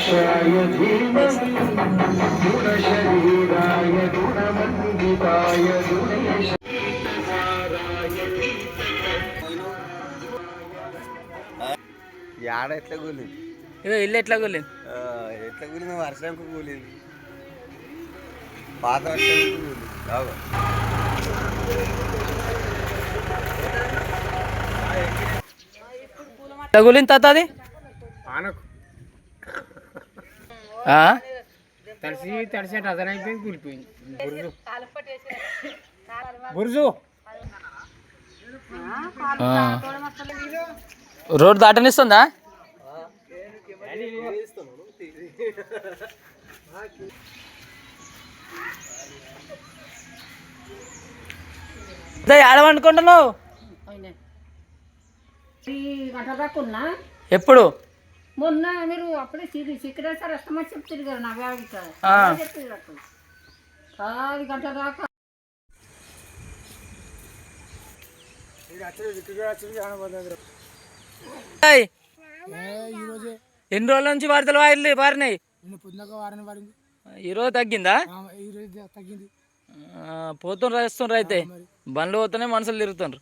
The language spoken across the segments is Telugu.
गुणसाक्षाय धीमहि गुणशरीराय गुणमण्डिताय गुणेश యాడ ఎట్లా కూలింది ఇగో ఇల్లు ఎట్లా కూలింది ఆ, ఎట్లా కూలింది వర్షంకు కూలింది పాత వర్షంకు కూలింది రావు ఎట్లా కూలింది తాత అది ఆ? తడిసి తడిసి అదన అయిపోయింది కూలిపోయింది. బురుజు. ఆ. రోడ్డు దాటనిస్తుందా? ఎప్పుడు? మొన్న మీరు అప్పుడే సిరి సిక్కరేసారి వస్తామని చెప్తారు కదా నా ఆ. చెప్తారు పది గంట దాకా. ఎన్ని రోజుల నుంచి వార్తలు వారినాయి? పారినాయి తగ్గిందా? ఈ రోజు తగ్గింది. ఆ, పోతుండ్రు వేస్తుండ్రు అయితే. బండ్లు పోతూనే మనుషులు తిరుగుతుండ్రు.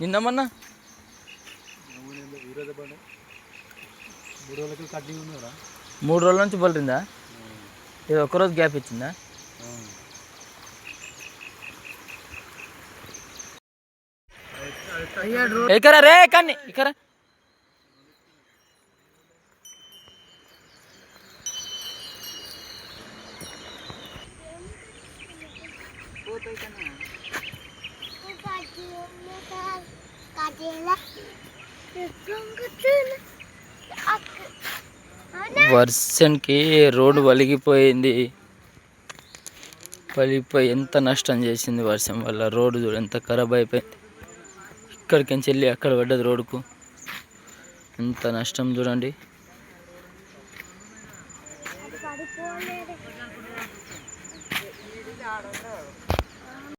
నిన్న మొన్న మూడు రోజుల నుంచి బలిందా ఇది ఒక్కరోజు గ్యాప్ ఇచ్చిందా? ఎక్కరా రే కానీ ఇక్కడ వర్షంకి రోడ్డు వలిగిపోయింది. పలిగిపోయి ఎంత నష్టం చేసింది వర్షం వల్ల. రోడ్డు చూడు ఎంత ఖరాబ్ అయిపోయింది. ఇక్కడికి వెళ్ళి అక్కడ పడ్డది రోడ్డుకు. ఎంత నష్టం చూడండి.